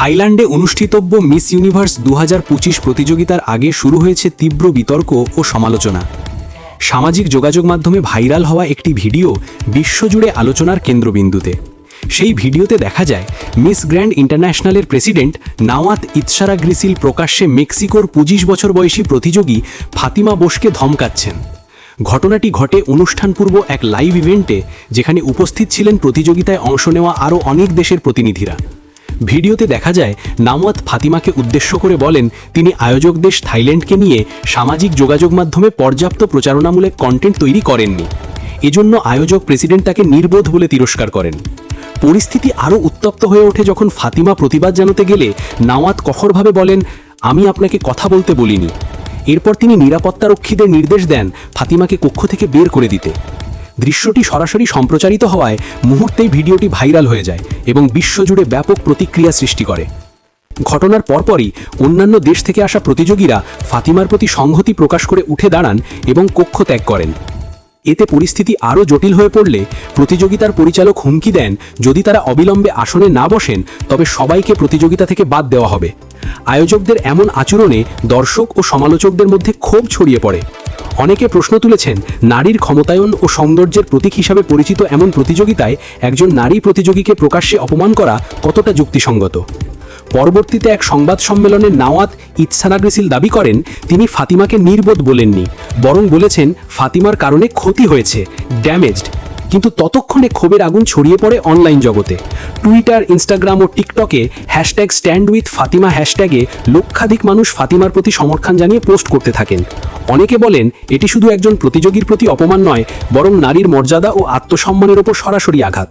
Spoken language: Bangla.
থাইল্যান্ডে অনুষ্ঠিতব্য মিস ইউনিভার্স দু হাজার পঁচিশ প্রতিযোগিতার আগে শুরু হয়েছে তীব্র বিতর্ক ও সমালোচনা। সামাজিক যোগাযোগ মাধ্যমে ভাইরাল হওয়া একটি ভিডিও বিশ্বজুড়ে আলোচনার কেন্দ্রবিন্দুতে। সেই ভিডিওতে দেখা যায়, মিস গ্র্যান্ড ইন্টারন্যাশনালের প্রেসিডেন্ট নাওয়াত ইতসারা গ্রিসিল প্রকাশ্যে মেক্সিকোর পঁচিশ বছর বয়সী প্রতিযোগী ফাতিমা বোসকে ধমকাচ্ছেন। ঘটনাটি ঘটে অনুষ্ঠানপূর্ব এক লাইভ ইভেন্টে, যেখানে উপস্থিত ছিলেন প্রতিযোগিতায় অংশ নেওয়া আরও অনেক দেশের প্রতিনিধিরা। ভিডিওতে দেখা যায়, নামওয়াত ফাতিমাকে উদ্দেশ্য করে বলেন, তিনি আয়োজক দেশ থাইল্যান্ডকে নিয়ে সামাজিক যোগাযোগ মাধ্যমে পর্যাপ্ত প্রচারণামূলক কন্টেন্ট তৈরি করেননি। এজন্য আয়োজক প্রেসিডেন্ট তাকে নির্বোধ বলে তিরস্কার করেন। পরিস্থিতি আরও উত্তপ্ত হয়ে ওঠে যখন ফাতিমা প্রতিবাদ জানাতে গেলে নাওয়াত কঠোরভাবে বলেন, আমি আপনাকে কথা বলতে বলিনি। এরপর তিনি নিরাপত্তারক্ষীদের নির্দেশ দেন ফাতিমাকে কক্ষ থেকে বের করে দিতে। দৃশ্যটি সরাসরি সম্প্রচারিত হওয়ায় মুহূর্তেই ভিডিওটি ভাইরাল হয়ে যায় এবং বিশ্বজুড়ে ব্যাপক প্রতিক্রিয়া সৃষ্টি করে। ঘটনার পরপরই অন্যান্য দেশ থেকে আসা প্রতিযোগীরা ফাতিমার প্রতি সংহতি প্রকাশ করে উঠে দাঁড়ান এবং কক্ষ ত্যাগ করেন। এতে পরিস্থিতি আরও জটিল হয়ে পড়লে প্রতিযোগিতার পরিচালক হুমকি দেন, যদি তারা অবিলম্বে আসনে না বসেন, তবে সবাইকে প্রতিযোগিতা থেকে বাদ দেওয়া হবে। আয়োজকদের এমন আচরণে দর্শক ও সমালোচকদের মধ্যে ক্ষোভ ছড়িয়ে পড়ে। অনেকে প্রশ্ন তুলেছেন, নারীর ক্ষমতায়ন ও সৌন্দর্যের প্রতীক হিসাবে পরিচিত এমন প্রতিযোগিতায় একজন নারী প্রতিযোগীকে প্রকাশ্যে অপমান করা কতটা যুক্তিসঙ্গত? পরবর্তীতে এক সংবাদ সম্মেলনে নাওয়াত ইতসানাগ্রিসিল দাবি করেন, তিনি ফাতিমাকে নির্বোধ বলেননি, বরং বলেছেন, ফাতিমার কারণে ক্ষতি হয়েছে ড্যামেজড কিন্তু ততক্ষণে ক্ষোভের আগুন ছড়িয়ে পড়ে অনলাইন জগতে। টুইটার, ইনস্টাগ্রাম ও টিকটকে হ্যাশট্যাগ স্ট্যান্ড উইথ ফাতিমা হ্যাশট্যাগে লক্ষাধিক মানুষ ফাতিমার প্রতি সমর্থন জানিয়ে পোস্ট করতে থাকেন। অনেকে বলেন এটি শুধু একজন প্রতিযোগীর প্রতি অপমান নয়, বরং নারীর মর্যাদা ও আত্মসম্মানের ওপর সরাসরি আঘাত।